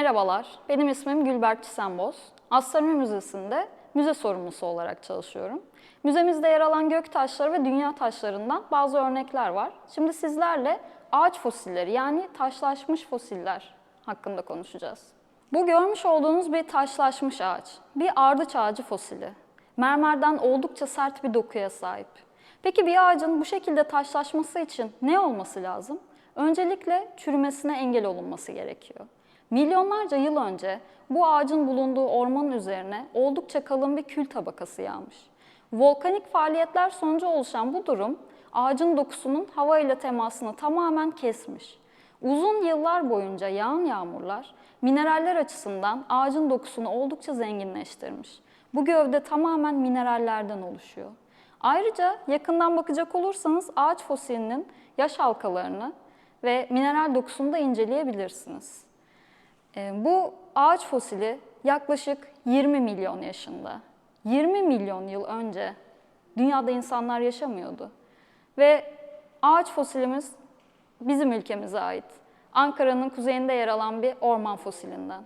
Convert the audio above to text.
Merhabalar, benim ismim Gülberk Çisenboz. Astronomi Müzesi'nde müze sorumlusu olarak çalışıyorum. Müzemizde yer alan gök taşları ve dünya taşlarından bazı örnekler var. Şimdi sizlerle ağaç fosilleri yani taşlaşmış fosiller hakkında konuşacağız. Bu görmüş olduğunuz bir taşlaşmış ağaç, bir ardıç ağacı fosili. Mermerden oldukça sert bir dokuya sahip. Peki bir ağacın bu şekilde taşlaşması için ne olması lazım? Öncelikle çürümesine engel olunması gerekiyor. Milyonlarca yıl önce bu ağacın bulunduğu ormanın üzerine oldukça kalın bir kül tabakası yağmış. Volkanik faaliyetler sonucu oluşan bu durum ağacın dokusunun hava ile temasını tamamen kesmiş. Uzun yıllar boyunca yağan yağmurlar mineraller açısından ağacın dokusunu oldukça zenginleştirmiş. Bu gövde tamamen minerallerden oluşuyor. Ayrıca yakından bakacak olursanız ağaç fosilinin yaş halkalarını ve mineral dokusunu da inceleyebilirsiniz. E, Bu ağaç fosili yaklaşık 20 milyon yaşında. 20 milyon yıl önce dünyada insanlar yaşamıyordu. Ve ağaç fosilimiz bizim ülkemize ait. Ankara'nın kuzeyinde yer alan bir orman fosilinden.